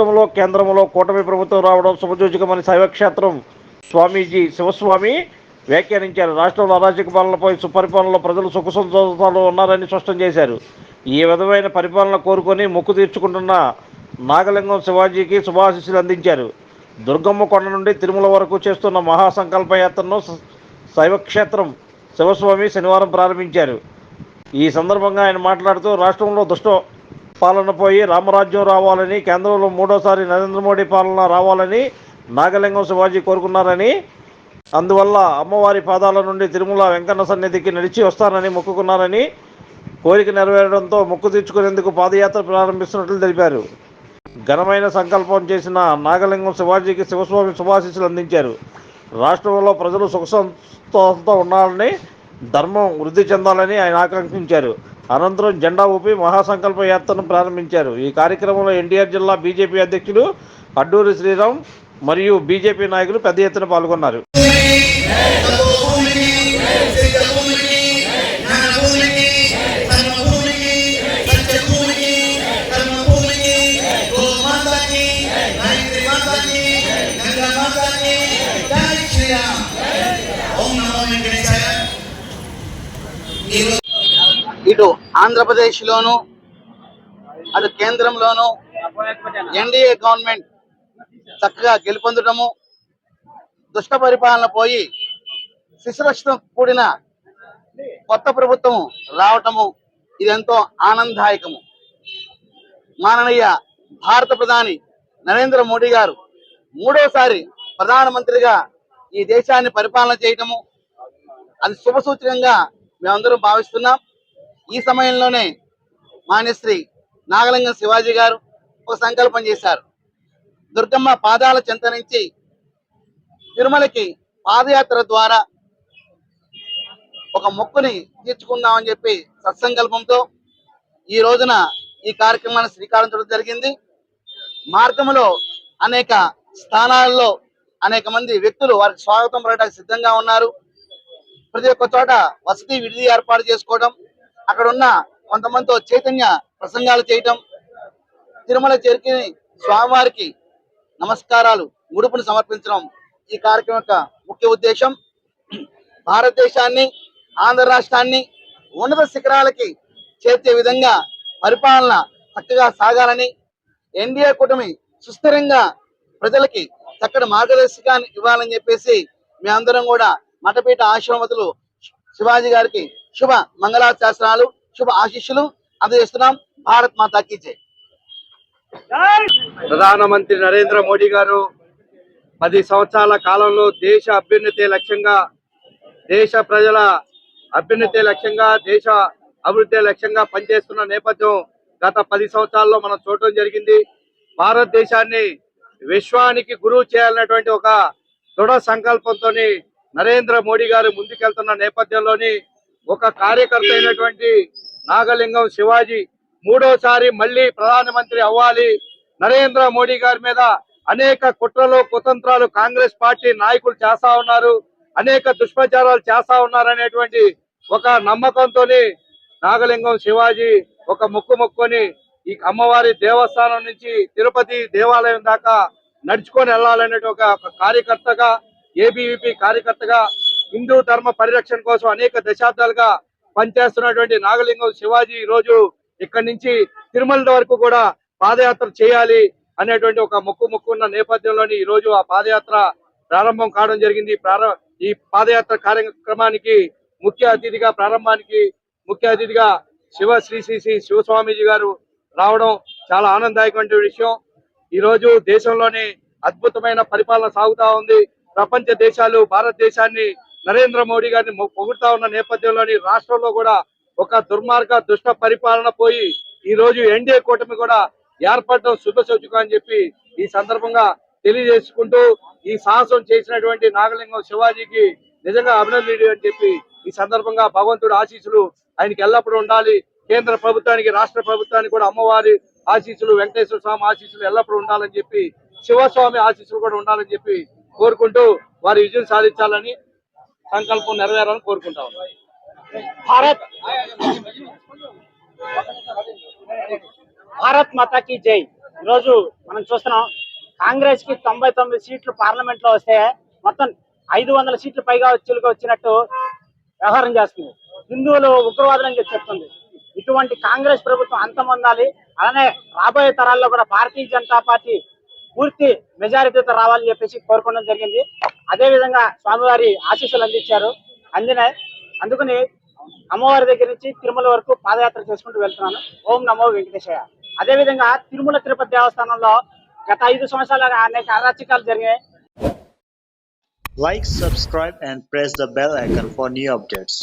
రాష్ట్రంలో కేంద్రంలో కూటమి ప్రభుత్వం రావడం శుభజోజకమని శైవక్షేత్రం స్వామీజీ శివస్వామి వ్యాఖ్యానించారు. రాష్ట్రంలో అరాచక పాలనపై సుపరిపాలనలో ప్రజలు సుఖ సంతోషాలు ఉన్నారని స్పష్టం చేశారు. ఈ విధమైన పరిపాలన కోరుకొని మొక్కు తీర్చుకుంటున్న నాగలింగం శివాజీకి శుభాశీస్సులు అందించారు. దుర్గమ్మ కొండ నుండి తిరుమల వరకు చేస్తున్న మహాసంకల్ప యాత్రను శైవక్షేత్రం శివస్వామి శనివారం ప్రారంభించారు. ఈ సందర్భంగా ఆయన మాట్లాడుతూ రాష్ట్రంలో దుష్ట పాలన పోయి రామరాజ్యం రావాలని కేంద్రంలో మూడోసారి నరేంద్ర మోడీ పాలన రావాలని నాగలింగం శివాజీ కోరుకున్నారని అందువల్ల అమ్మవారి పాదాల నుండి తిరుమల వెంకన్న సన్నిధికి నడిచి వస్తానని మొక్కుకున్నారని కోరిక నెరవేరడంతో మొక్కు తీర్చుకునేందుకు పాదయాత్ర ప్రారంభిస్తున్నట్లు తెలిపారు. ఘనమైన సంకల్పం చేసిన నాగలింగం శివాజీకి శివస్వామి శుభాశీస్సులు అందించారు. రాష్ట్రంలో ప్రజలు సుఖ సంతోషంతో ఉండాలని ధర్మం వృద్ధి చెందాలని ఆయన ఆకాంక్షించారు. అనంతరం జెండా ఊపి మహాసంకల్ప యాత్రను ప్రారంభించారు ఈ కార్యక్రమంలో ఎన్టీఆర్ జిల్లా బీజేపీ అధ్యక్షులు అడ్డూరి శ్రీరామ్ మరియు బీజేపీ నాయకులు పెద్ద ఎత్తున పాల్గొన్నారు ఈరోజు ఇటు ఆంధ్రప్రదేశ్లోను అటు కేంద్రంలోను ఎన్డీఏ గవర్నమెంట్ చక్కగా గెలుపొందడము దుష్ట పరిపాలన పోయి శిశురక్షణ కూడిన కొత్త ప్రభుత్వం రావటము ఇదెంతో ఆనందదాయకము. మాననీయ భారత ప్రధాని నరేంద్ర మోడీ గారు మూడోసారి ప్రధానమంత్రిగా ఈ దేశాన్ని పరిపాలన చేయటము అది శుభసూచకంగా మేమందరం భావిస్తున్నాం. ఈ సమయంలోనే మాన్యశ్రీ నాగలింగం శివాజీ గారు ఒక సంకల్పం చేశారు. దుర్గమ్మ పాదాల చెంత నుంచి తిరుమలకి పాదయాత్ర ద్వారా ఒక మొక్కుని తీర్చుకుందామని చెప్పి సత్సంకల్పంతో ఈ రోజున ఈ కార్యక్రమాన్ని శ్రీకారం చుట్టడం జరిగింది. మార్గంలో అనేక స్థానాల్లో అనేక మంది వ్యక్తులు వారికి స్వాగతం పడటానికి సిద్ధంగా ఉన్నారు. ప్రతి ఒక్క చోట వసతి విడిది ఏర్పాటు చేసుకోవడం అక్కడ ఉన్న కొంతమందితో చైతన్య ప్రసంగాలు చేయటం తిరుమల చేరికి స్వామివారికి నమస్కారాలు ముడుపును సమర్పించడం ఈ కార్యక్రమం యొక్క ముఖ్య ఉద్దేశం. భారతదేశాన్ని ఆంధ్ర రాష్ట్రాన్ని ఉన్నత శిఖరాలకి చేర్చే విధంగా పరిపాలన చక్కగా సాగాలని ఎన్డీఏ కూటమి సుస్థిరంగా ప్రజలకి చక్కటి మార్గదర్శకాన్ని ఇవ్వాలని చెప్పేసి మేమందరం కూడా మఠపీఠ ఆశ్రమతులు శివాజీ గారికి శుభ మంగళాశాసనాలు శుభ ఆశీస్సులు అందజేస్తున్నాం. భారత్ మాతాకి జై. ప్రధానమంత్రి నరేంద్ర మోడీ గారు పది సంవత్సరాల కాలంలో దేశ అభ్యున్నతి లక్ష్యంగా దేశ ప్రజల అభ్యున్నతి లక్ష్యంగా దేశ అభివృద్ధి లక్ష్యంగా పనిచేస్తున్న నేపథ్యం గత పది సంవత్సరాల్లో మనం చూడటం జరిగింది. భారతదేశాన్ని విశ్వానికి గురువు చేయాలన్నటువంటి ఒక దృఢ సంకల్పంతో నరేంద్ర మోడీ గారు ముందుకెళ్తున్న నేపథ్యంలోని ఒక కార్యకర్త అయినటువంటి నాగలింగం శివాజీ మూడోసారి మళ్ళీ ప్రధానమంత్రి అవ్వాలి. నరేంద్ర మోడీ గారి మీద అనేక కుట్రలు కుతంత్రాలు కాంగ్రెస్ పార్టీ నాయకులు చేస్తా ఉన్నారు. అనేక దుష్ప్రచారాలు చేస్తా ఉన్నారు అనేటువంటి ఒక నమ్మకంతో నాగలింగం శివాజీ ఒక ముక్కు మొక్కుని ఈ అమ్మవారి దేవస్థానం నుంచి తిరుపతి దేవాలయం దాకా నడుచుకొని వెళ్ళాలనే ఒక ఒక కార్యకర్తగా ఏబీవీపీ కార్యకర్తగా హిందూ ధర్మ పరిరక్షణ కోసం అనేక దశాబ్దాలుగా పనిచేస్తున్నటువంటి నాగలింగం శివాజీ ఈ రోజు ఇక్కడి నుంచి తిరుమల వరకు కూడా పాదయాత్ర చేయాలి అనేటువంటి ఒక మొక్కు ఉన్న నేపథ్యంలోని ఈ రోజు ఆ పాదయాత్ర ప్రారంభం కావడం జరిగింది. ఈ పాదయాత్ర కార్యక్రమానికి ముఖ్య అతిథిగా ప్రారంభానికి ముఖ్య అతిథిగా శివ శ్రీ శ్రీ శ్రీ శివస్వామీజీ గారు రావడం చాలా ఆనందదాయకమైన విషయం. ఈ రోజు దేశంలోని అద్భుతమైన పరిపాలన సాగుతా ఉంది. ప్రపంచ దేశాలు భారతదేశాన్ని నరేంద్ర మోడీ గారిని పొగుడుతా ఉన్న నేపథ్యంలోని రాష్ట్రంలో కూడా ఒక దుర్మార్గ దుష్ట పరిపాలన పోయి ఈ రోజు ఎన్డీఏ కూటమి కూడా ఏర్పడడం శుభసూచకం అని చెప్పి ఈ సందర్భంగా తెలియజేసుకుంటూ ఈ సాహసం చేసినటువంటి నాగలింగం శివాజీకి నిజంగా అభినందనీయుడు అని చెప్పి ఈ సందర్భంగా భగవంతుడు ఆశీస్సులు ఆయనకి ఎల్లప్పుడూ ఉండాలి. కేంద్ర ప్రభుత్వానికి రాష్ట్ర ప్రభుత్వానికి కూడా అమ్మవారి ఆశీస్సులు వెంకటేశ్వర స్వామి ఆశీస్సులు ఎల్లప్పుడూ ఉండాలని చెప్పి శివస్వామి ఆశీస్సులు కూడా ఉండాలని చెప్పి కోరుకుంటూ వారి విజయం సాధించాలని సంకల్పం నెరవేరాలని కోరుకుంటా భారత్ భారత్ మాతాకి జై. ఈరోజు మనం చూస్తున్నాం కాంగ్రెస్కి తొంభై తొమ్మిది సీట్లు పార్లమెంట్లో వస్తే మొత్తం ఐదు వందల సీట్లు పైగా వచ్చేలుగా వచ్చినట్టు వ్యవహారం చేస్తుంది. హిందువులు ఉగ్రవాదులని చెప్తుంది. ఇటువంటి కాంగ్రెస్ ప్రభుత్వం అంతం అలానే రాబోయే తరాల్లో కూడా భారతీయ జనతా పార్టీ పూర్తి మెజారిటీతో రావాలని చెప్పేసి కోరుకోవడం జరిగింది. అదే విధంగా స్వామివారి ఆశీస్సులు అందించారు. అందినాయి. అందుకని అమ్మవారి దగ్గర నుంచి తిరుమల వరకు పాదయాత్ర చేసుకుంటూ వెళ్తున్నాను. ఓం నమో వెంకటేశయ్య. అదే విధంగా తిరుమల తిరుపతి దేవస్థానంలో గత ఐదు సంవత్సరాలుగా అనేక అరాచకాలు జరిగాయి. Like subscribe and press the bell icon for new updates